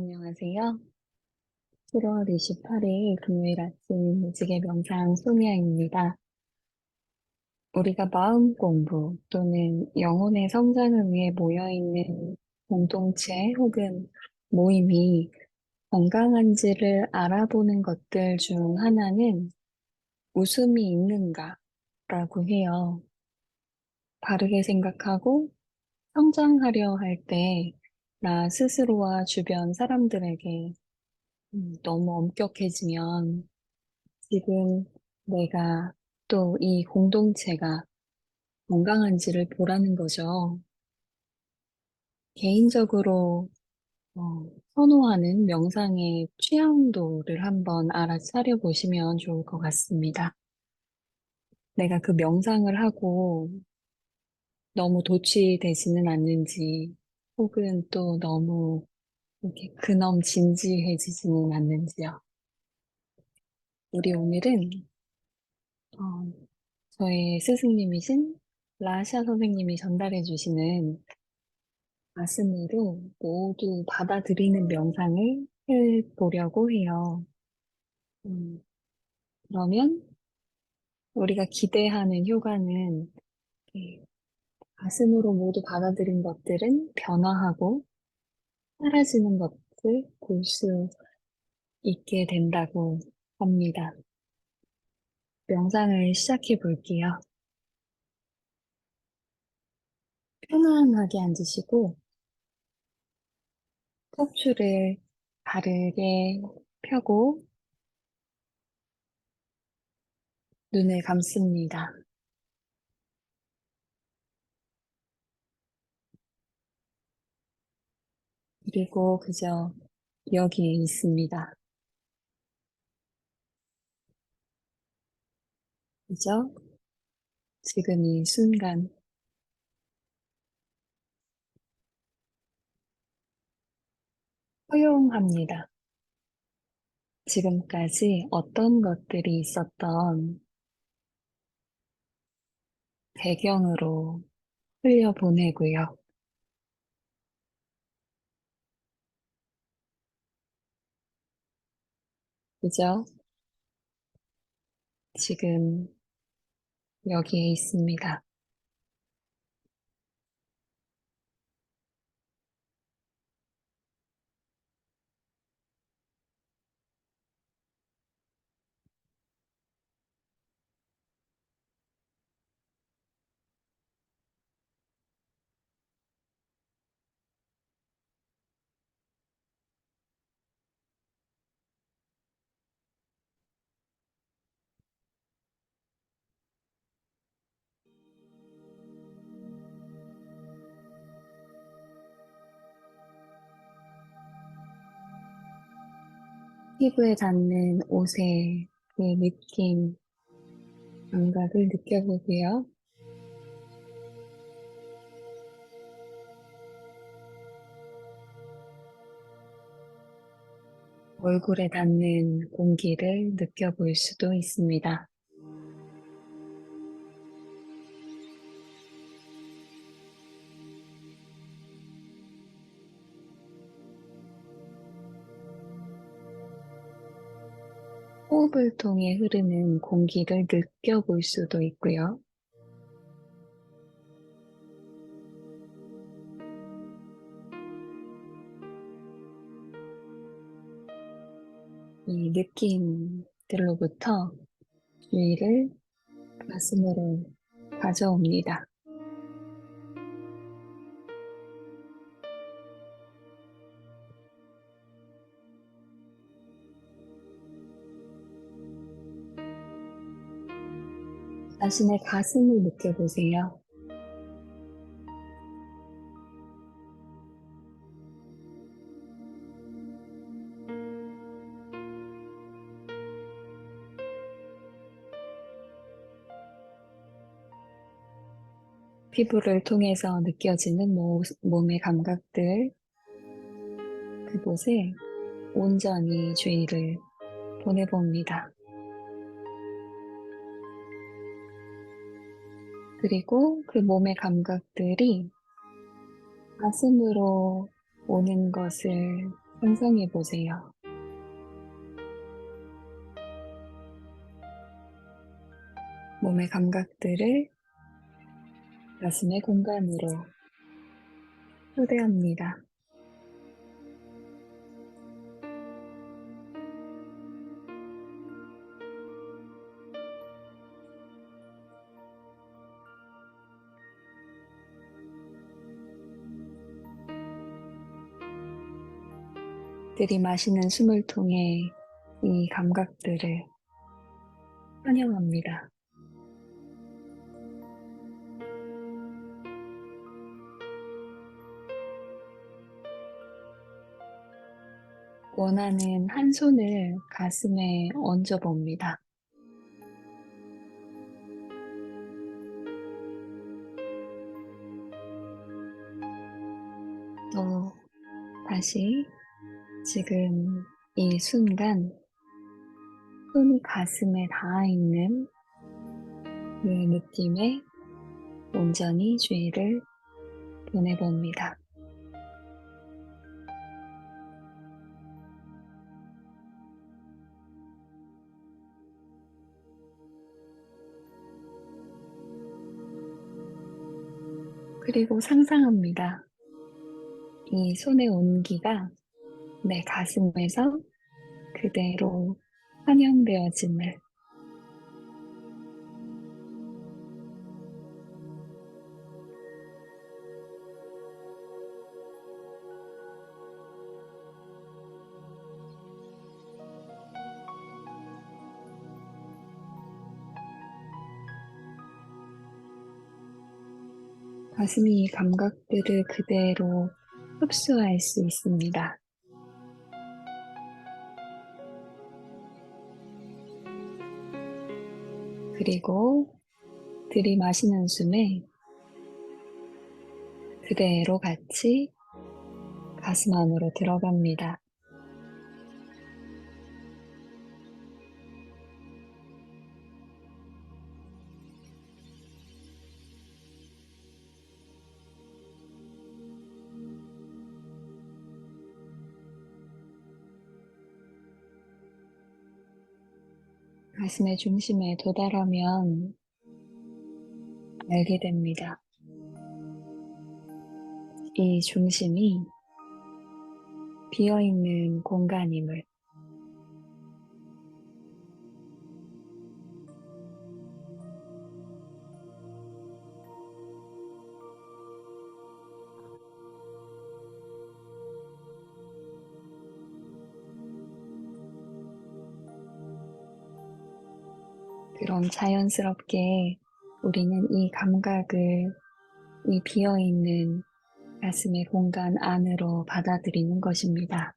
안녕하세요. 7월 28일 금요일 아침 무지개 명상 소미아입니다. 우리가 마음 공부 또는 영혼의 성장을 위해 모여있는 공동체 혹은 모임이 건강한지를 알아보는 것들 중 하나는 웃음이 있는가 라고 해요. 바르게 생각하고 성장하려 할 때 나 스스로와 주변 사람들에게 음, 너무 엄격해지면 지금 내가 또 이 공동체가 건강한지를 보라는 거죠. 개인적으로 어, 선호하는 명상의 취향도를 한번 알아차려 보시면 좋을 것 같습니다. 내가 그 명상을 하고 너무 도취되지는 않는지, 혹은 또 너무 이렇게 근엄 진지해지지는 않는지요. 우리 오늘은 어, 저의 스승님이신 라샤 선생님이 전달해 주시는 가슴으로 모두 받아들이는 명상을 해보려고 해요. 음, 그러면 우리가 기대하는 효과는 가슴으로 모두 받아들인 것들은 변화하고 사라지는 것을 볼 수 있게 된다고 합니다. 명상을 시작해 볼게요. 편안하게 앉으시고 척추를 바르게 펴고 눈을 감습니다. 그리고 그저 여기에 있습니다. 그죠? 지금 이 순간 허용합니다. 지금까지 어떤 것들이 있었던 배경으로 흘려보내고요. 그죠? 지금 여기에 있습니다. 피부에 닿는 옷의 그 느낌, 감각을 느껴보고요. 얼굴에 닿는 공기를 느껴볼 수도 있습니다. 호흡을 통해 흐르는 공기를 느껴볼 수도 있고요. 이 느낌들로부터 주의를 가슴으로 가져옵니다. 자신의 가슴을 느껴보세요. 피부를 통해서 느껴지는 모, 몸의 감각들, 그곳에 온전히 주의를 보내봅니다. 그리고 그 몸의 감각들이 가슴으로 오는 것을 상상해 보세요. 몸의 감각들을 가슴의 공간으로 초대합니다. 들이마시는 숨을 통해 이 감각들을 환영합니다. 원하는 한 손을 가슴에 얹어 봅니다. 또 다시 지금 이 순간 손이 가슴에 닿아 있는 그 느낌에 온전히 주의를 보내봅니다. 그리고 상상합니다. 이 손의 온기가 내 가슴에서 그대로 환영되어짐을 가슴이 이 감각들을 그대로 흡수할 수 있습니다. 그리고 들이마시는 숨에 그대로 같이 가슴 안으로 들어갑니다. 가슴의 중심에 도달하면 알게 됩니다. 이 중심이 비어있는 공간임을 그럼 자연스럽게 우리는 이 감각을 이 비어있는 가슴의 공간 안으로 받아들이는 것입니다.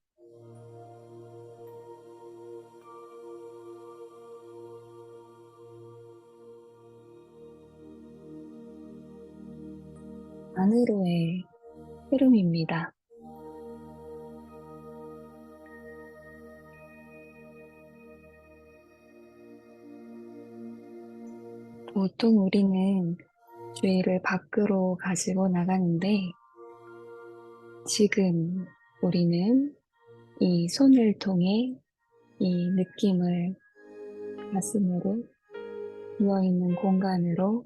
안으로의 흐름입니다. 보통 우리는 주의를 밖으로 가지고 나가는데 지금 우리는 이 손을 통해 이 느낌을 가슴으로 비어있는 공간으로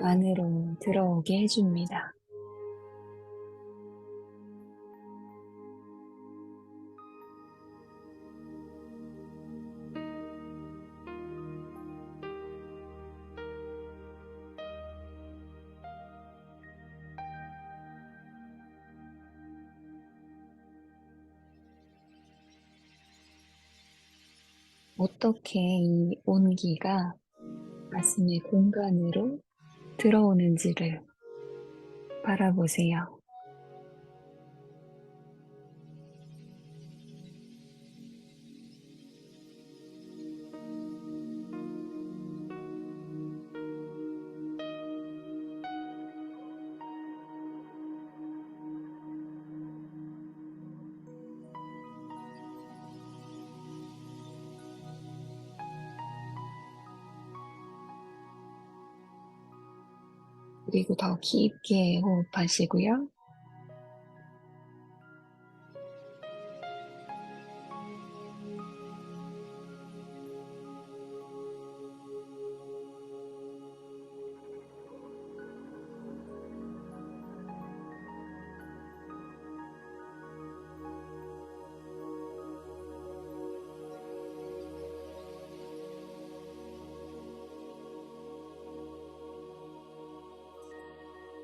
안으로 들어오게 해줍니다. 어떻게 이 온기가 가슴의 공간으로 들어오는지를 바라보세요. 그리고 더 깊게 호흡하시고요.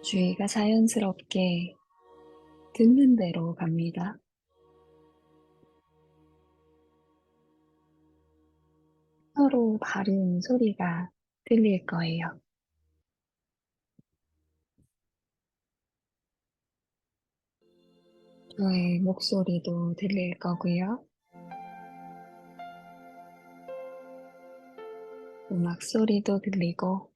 주의가 자연스럽게 듣는 대로 갑니다. 서로 다른 소리가 들릴 거예요. 저의 목소리도 들릴 거고요. 음악 소리도 들리고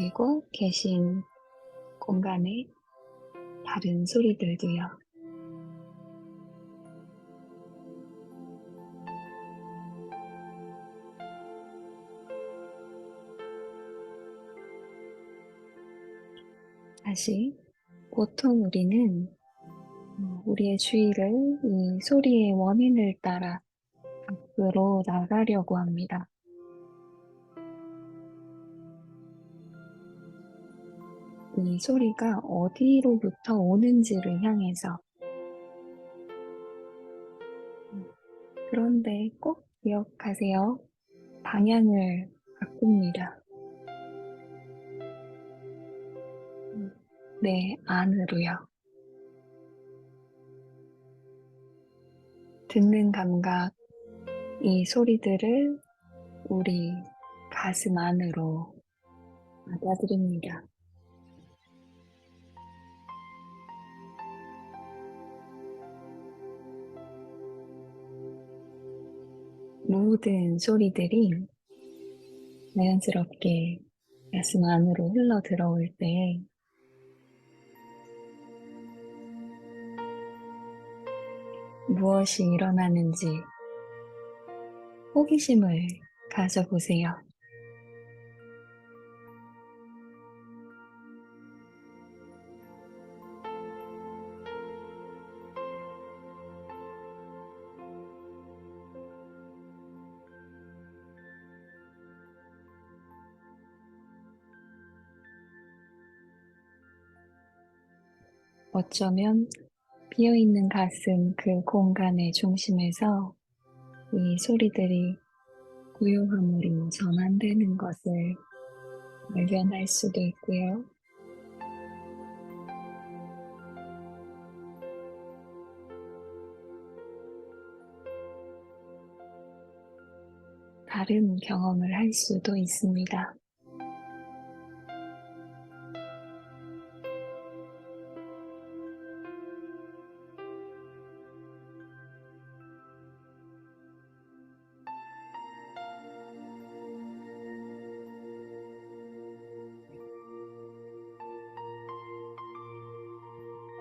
그리고 계신 공간에 다른 소리들도요. 다시 보통 우리는 어, 우리의 주의를 이 소리의 원인을 따라 밖으로 나가려고 합니다. 이 소리가 어디로부터 오는지를 향해서 음, 그런데 꼭 기억하세요. 방향을 바꿉니다. 음, 내 안으로요. 듣는 감각, 이 소리들을 우리 가슴 안으로 받아들입니다. 모든 소리들이 자연스럽게 가슴 안으로 흘러 들어올 때 무엇이 일어나는지 호기심을 가져보세요. 어쩌면 비어있는 가슴 그 공간의 중심에서 이 소리들이 고요함으로 전환되는 것을 발견할 수도 있고요. 다른 경험을 할 수도 있습니다.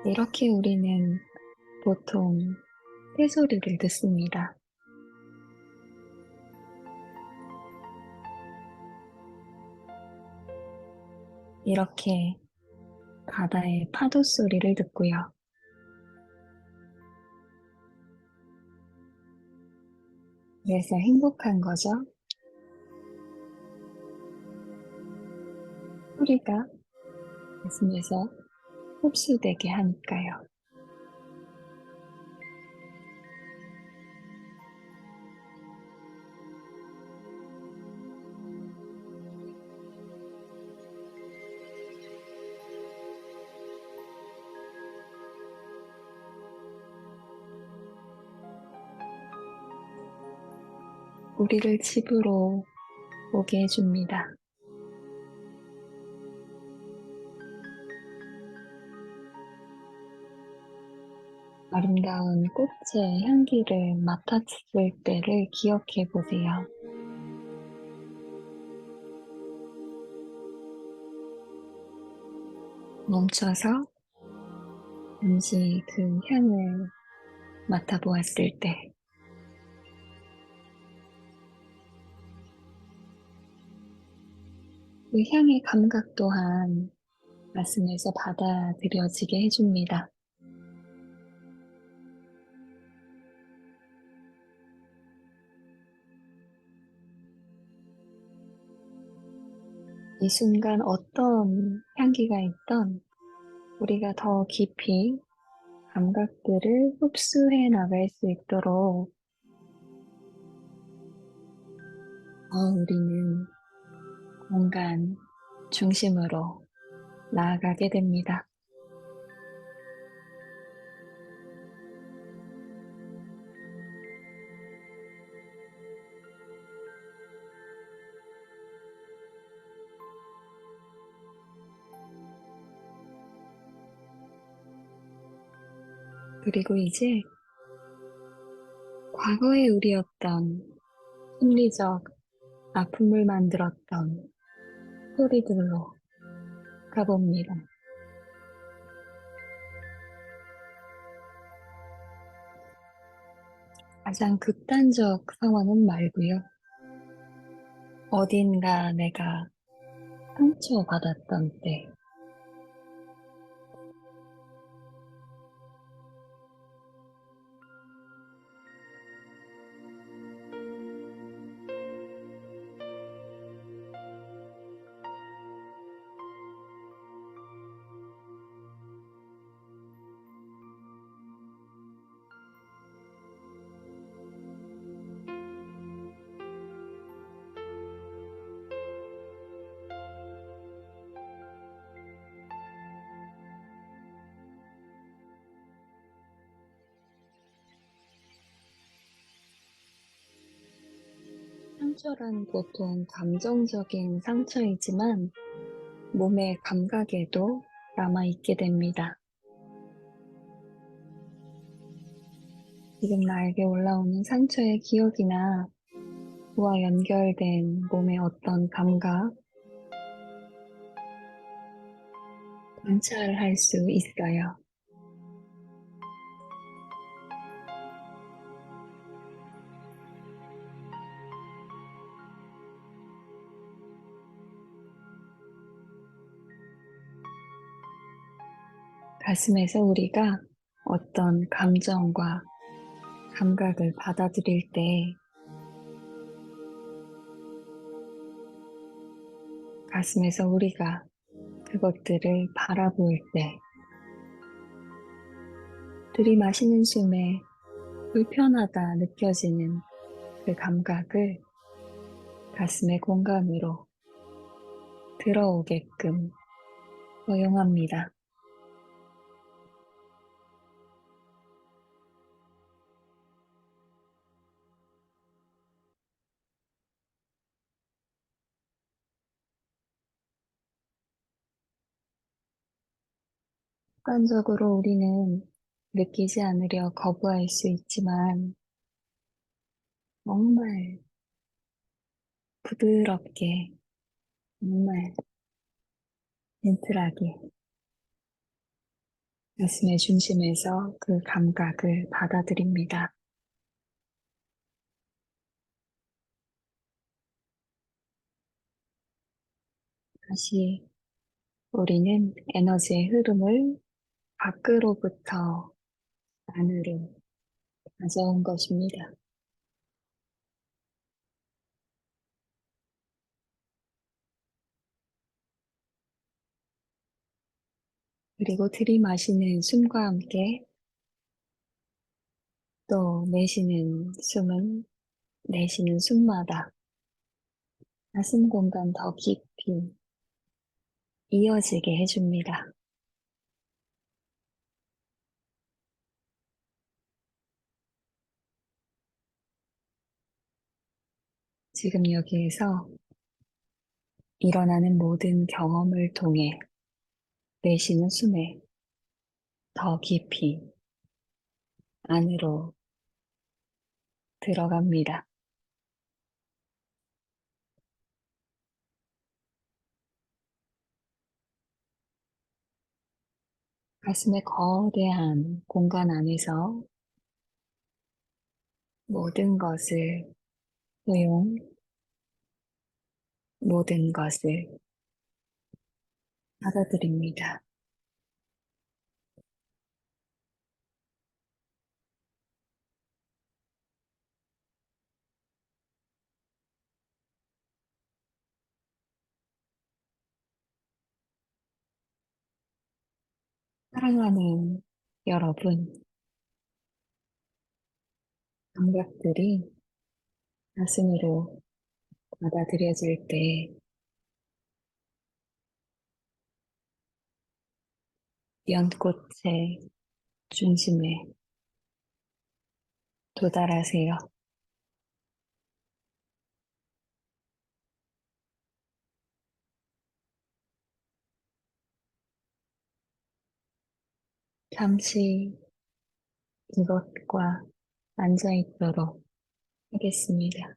이렇게 우리는 보통 새소리를 듣습니다. 이렇게 바다의 파도 소리를 듣고요. 그래서 행복한 거죠. 소리가 가슴에서 흡수되게 하니까요. 우리를 집으로 오게 해줍니다. 아름다운 꽃의 향기를 맡았을 때를 기억해 보세요. 멈춰서 잠시 그 향을 맡아보았을 때 그 향의 감각 또한 가슴에서 받아들여지게 해줍니다. 이 순간 어떤 향기가 있던 우리가 더 깊이 감각들을 흡수해 나갈 수 있도록 더 우리는 공간 중심으로 나아가게 됩니다. 그리고 이제 과거의 우리였던 심리적 아픔을 만들었던 소리들로 가봅니다. 가장 극단적 상황은 말고요. 어딘가 내가 상처받았던 때, 상처란 보통 감정적인 상처이지만 몸의 감각에도 남아있게 됩니다. 지금 나에게 올라오는 상처의 기억이나 그와 연결된 몸의 어떤 감각, 관찰할 수 있어요. 가슴에서 우리가 어떤 감정과 감각을 받아들일 때 가슴에서 우리가 그것들을 바라볼 때 들이마시는 숨에 불편하다 느껴지는 그 감각을 가슴의 공간으로 들어오게끔 허용합니다. 습관적으로 우리는 느끼지 않으려 거부할 수 있지만 정말 부드럽게, 정말 젠틀하게 가슴의 중심에서 그 감각을 받아들입니다. 다시 우리는 에너지의 흐름을 밖으로부터 안으로 가져온 것입니다. 그리고 들이마시는 숨과 함께 또 내쉬는 숨은 내쉬는 숨마다 가슴 공간 더 깊이 이어지게 해줍니다. 지금 여기에서 일어나는 모든 경험을 통해 내쉬는 숨에 더 깊이 안으로 들어갑니다. 가슴의 거대한 공간 안에서 모든 것을 소용, 모든 것을 받아들입니다. 사랑하는 여러분, 감각들이 가슴으로 받아들여질 때 연꽃의 중심에 도달하세요. 잠시 이것과 앉아 있도록 하겠습니다.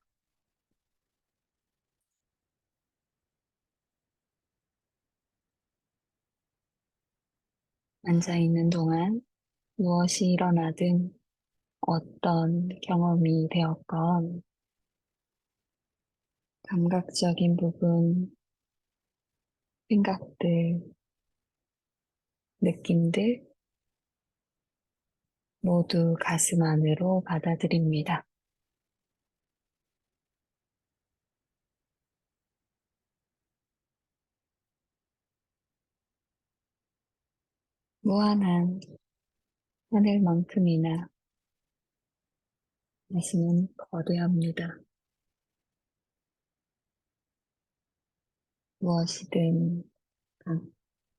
앉아 있는 동안 무엇이 일어나든 어떤 경험이 되었건 감각적인 부분, 생각들, 느낌들 모두 가슴 안으로 받아들입니다. 무한한 하늘만큼이나 자신은 거대합니다. 무엇이든 감-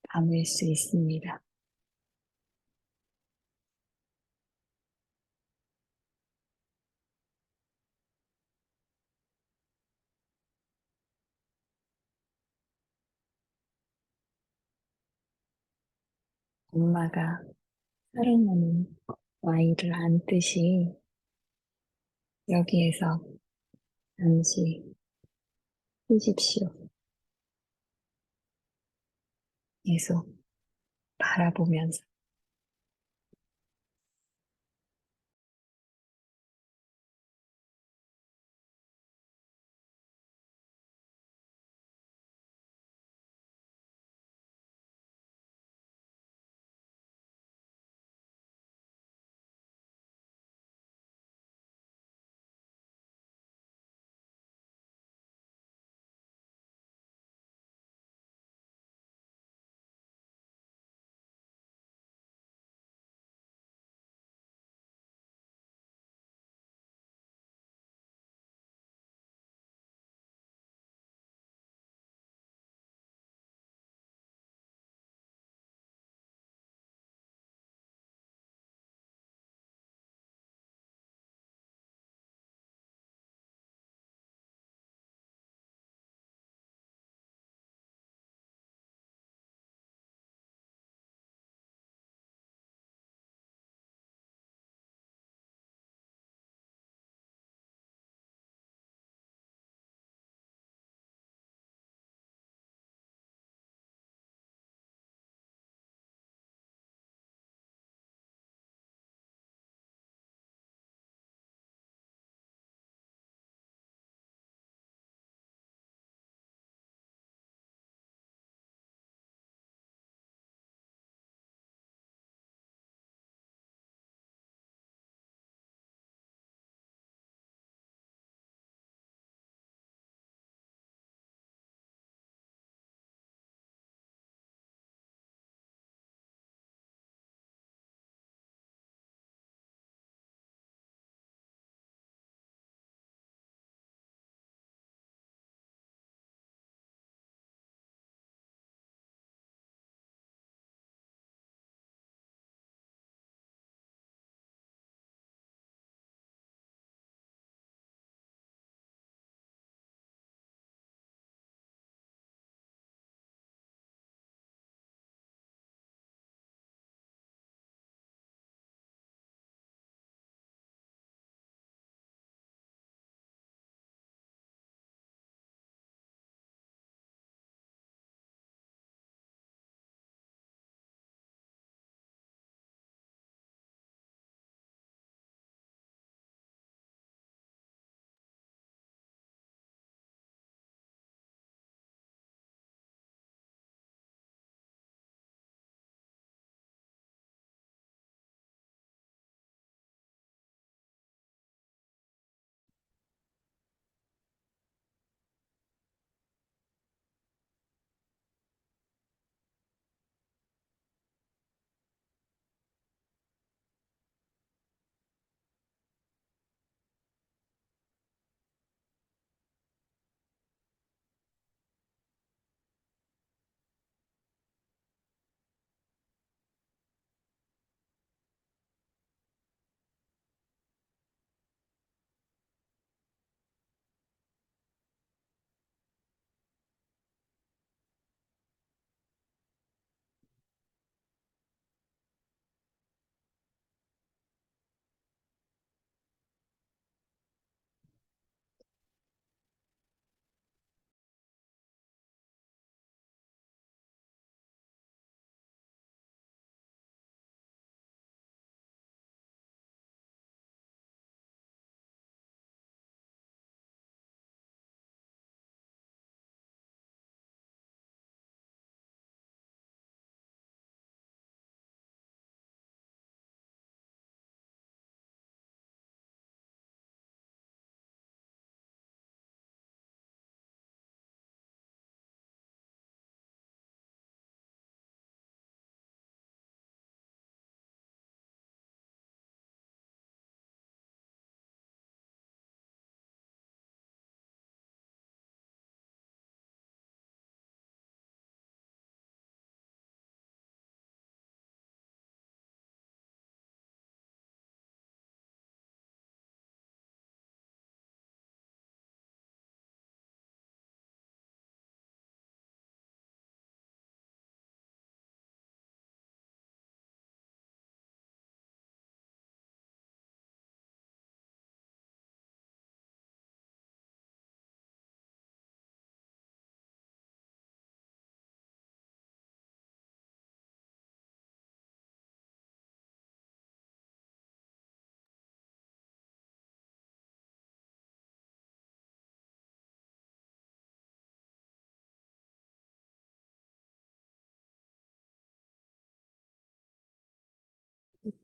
담을 수 있습니다. 엄마가 사랑하는 아이를 안듯이 여기에서 잠시 쉬십시오. 계속 바라보면서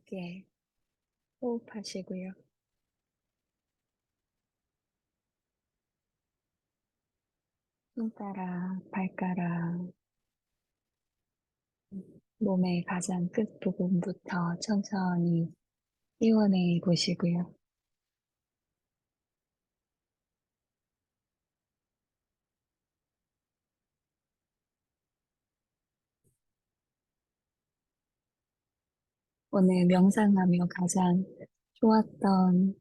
깊게 호흡하시고요. 손가락, 발가락, 몸의 가장 끝 부분부터 천천히 띄워내 보시고요. 오늘 명상하며 가장 좋았던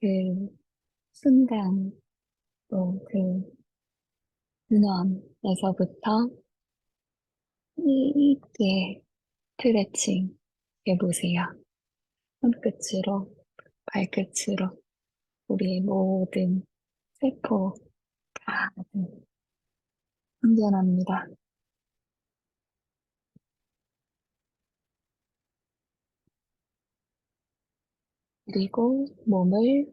그 순간, 또 그 근원에서부터 깊게 스트레칭 해보세요. 손끝으로, 발끝으로 우리의 모든 세포 가득 충전합니다. 그리고 몸을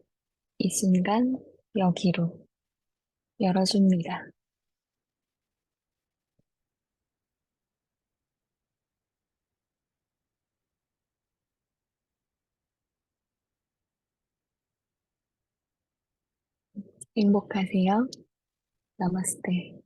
이 순간 여기로 열어줍니다. 행복하세요. 나마스테.